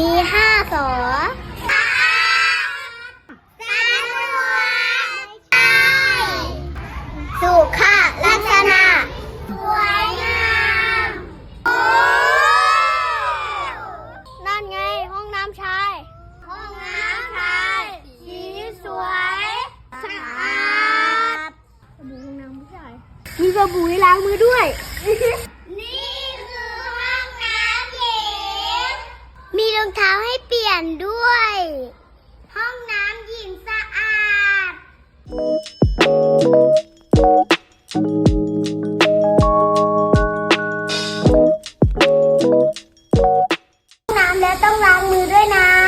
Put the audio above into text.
มีห้าสอสุขลักษณะสวยงามนั่นไงห้องน้ำชาย ห้องน้ำชายสีสวยสะอาดห้องน้ำผู้ชาย มีสบู่ล้างมือด้วย นี่คือห้องน้ำหญิง มี รองเท้าให้เปลี่ยนด้วย ห้องน้ำหญิงสะอาดน้ำแล้วต้องล้างมือด้วยนะ